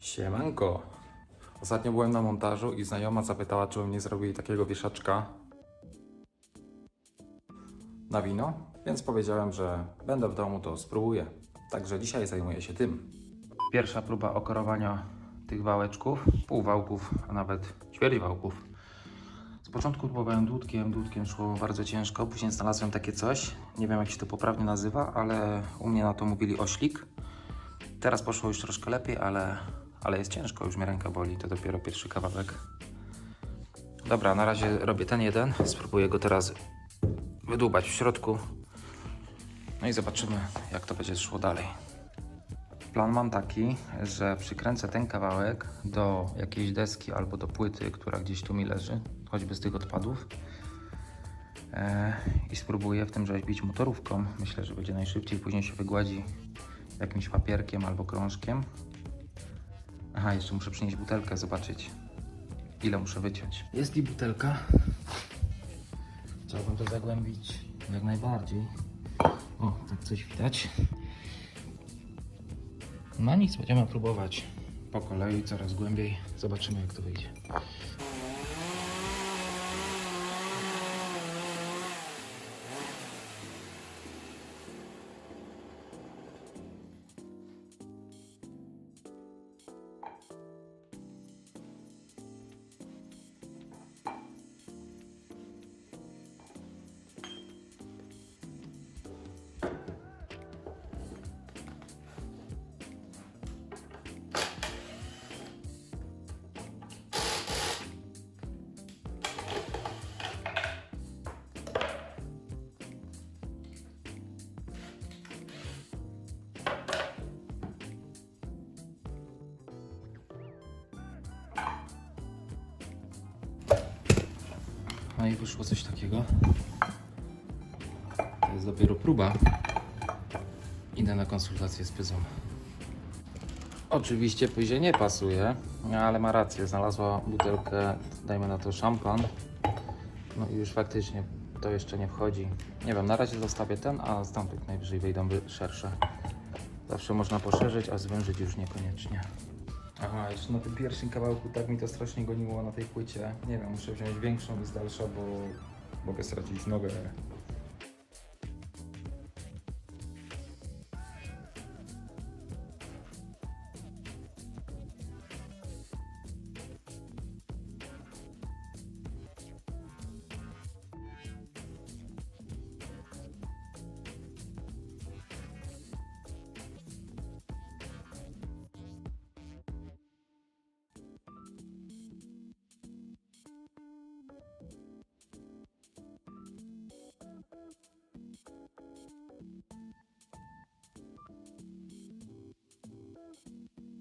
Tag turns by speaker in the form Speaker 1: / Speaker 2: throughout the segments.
Speaker 1: Siemanko. Ostatnio byłem na montażu i znajoma zapytała, czy bym nie zrobił jej takiego wieszaczka na wino, więc powiedziałem, że będę w domu, to spróbuję. Także dzisiaj zajmuję się tym. Pierwsza próba okorowania tych wałeczków, pół wałków, a nawet ćwierć wałków. Z początku próbowałem dłutkiem, dłutkiem szło bardzo ciężko, później znalazłem takie coś, nie wiem jak się to poprawnie nazywa, ale u mnie na to mówili oślik. Teraz poszło już troszkę lepiej, ale, ale jest ciężko, już mnie ręka boli, to dopiero pierwszy kawałek. Dobra, na razie robię ten jeden, spróbuję go teraz wydłubać w środku. No i zobaczymy, jak to będzie szło dalej. Plan mam taki, że przykręcę ten kawałek do jakiejś deski albo do płyty, która gdzieś tu mi leży, choćby z tych odpadów. E, I spróbuję w tym rzeźbić motorówką. Myślę, że będzie najszybciej. Później się wygładzi jakimś papierkiem albo krążkiem. Aha, jeszcze muszę przynieść butelkę, zobaczyć ile muszę wyciąć. Jest i butelka. Chciałbym to zagłębić jak najbardziej. O, tak coś widać. No nic, będziemy próbować po kolei, coraz głębiej. Zobaczymy jak to wyjdzie. No i wyszło coś takiego. To jest dopiero próba. Idę na konsultację z pyzą. Oczywiście Pyzie nie pasuje, ale ma rację. Znalazła butelkę, dajmy na to szampan. No i już faktycznie to jeszcze nie wchodzi. Nie wiem, na razie zostawię ten, a z tamtych najwyżej wyjdą szersze. Zawsze można poszerzyć, a zwężyć już niekoniecznie. Aha, jeszcze na tym pierwszym kawałku tak mi to strasznie goniło na tej płycie. Nie wiem, muszę wziąć większą i z dalsza, bo mogę stracić nogę.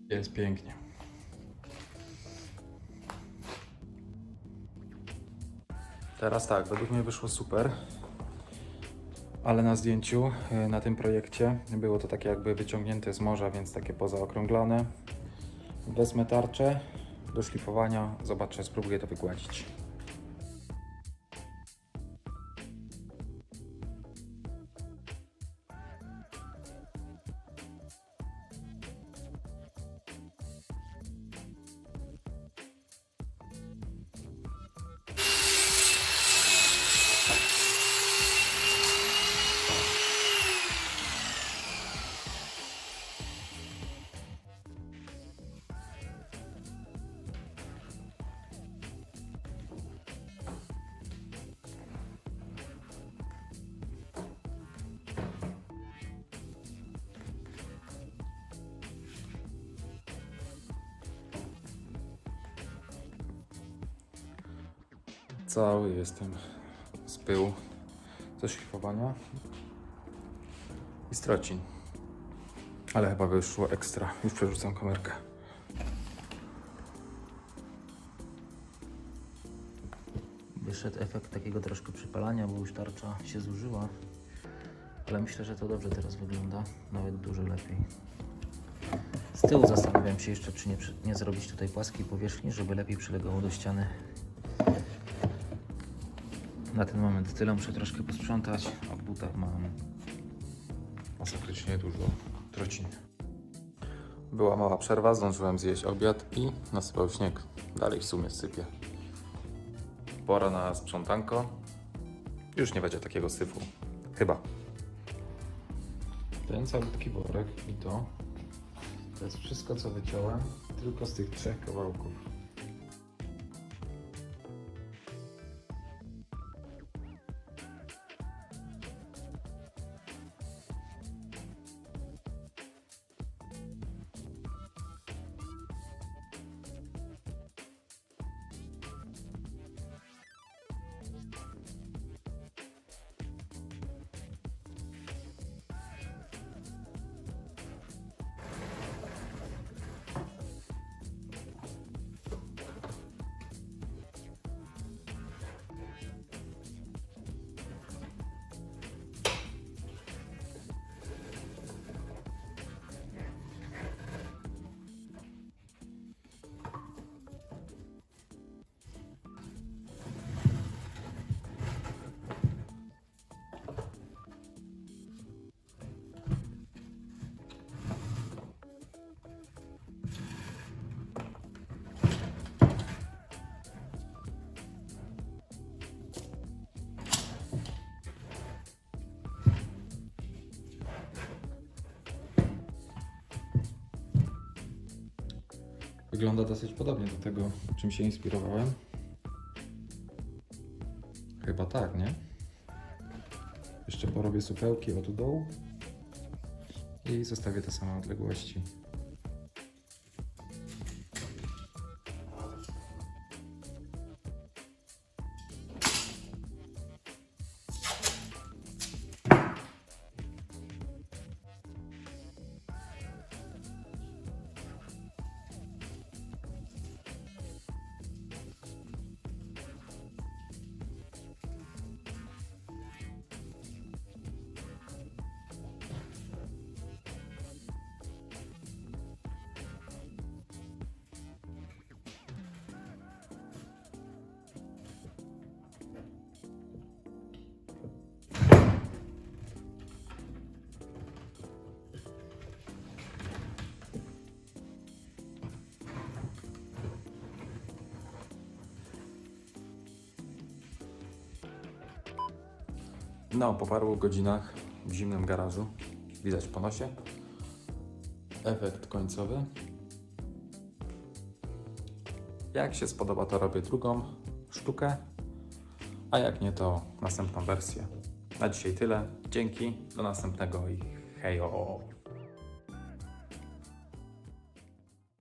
Speaker 1: Jest pięknie. Teraz tak, według mnie wyszło super. Ale na zdjęciu, y, na tym projekcie, było to takie jakby wyciągnięte z morza, więc takie pozaokrąglane. Wezmę tarczę do szlifowania, zobaczę, spróbuję to wygładzić. Cały jestem z pyłu ze szlifowania i strocin. Ale chyba wyszło ekstra. Już przerzucam kamerkę.
Speaker 2: Wyszedł efekt takiego troszkę przypalania, bo już tarcza się zużyła. Ale myślę, że to dobrze teraz wygląda, nawet dużo lepiej. Z tyłu zastanawiam się jeszcze, czy nie, nie zrobić tutaj płaskiej powierzchni, żeby lepiej przylegało do ściany. Na ten moment tyle muszę troszkę posprzątać, a w butach mam
Speaker 1: Masakrycznie dużo trocin. Była mała przerwa, zdążyłem zjeść obiad i nasypał śnieg. Dalej w sumie sypie. Pora na sprzątanko. Już nie będzie takiego syfu. Chyba. Ten calutki worek i to. To jest wszystko, co wyciąłem, tylko z tych trzech kawałków. Wygląda dosyć podobnie do tego, czym się inspirowałem. Chyba tak, nie? Jeszcze porobię supełki od dołu i zostawię te same odległości. No, po paru godzinach w zimnym garażu widać po nosie. Efekt końcowy. Jak się spodoba, to robię drugą sztukę, a jak nie, to następną wersję. Na dzisiaj tyle. Dzięki, do następnego i hejo!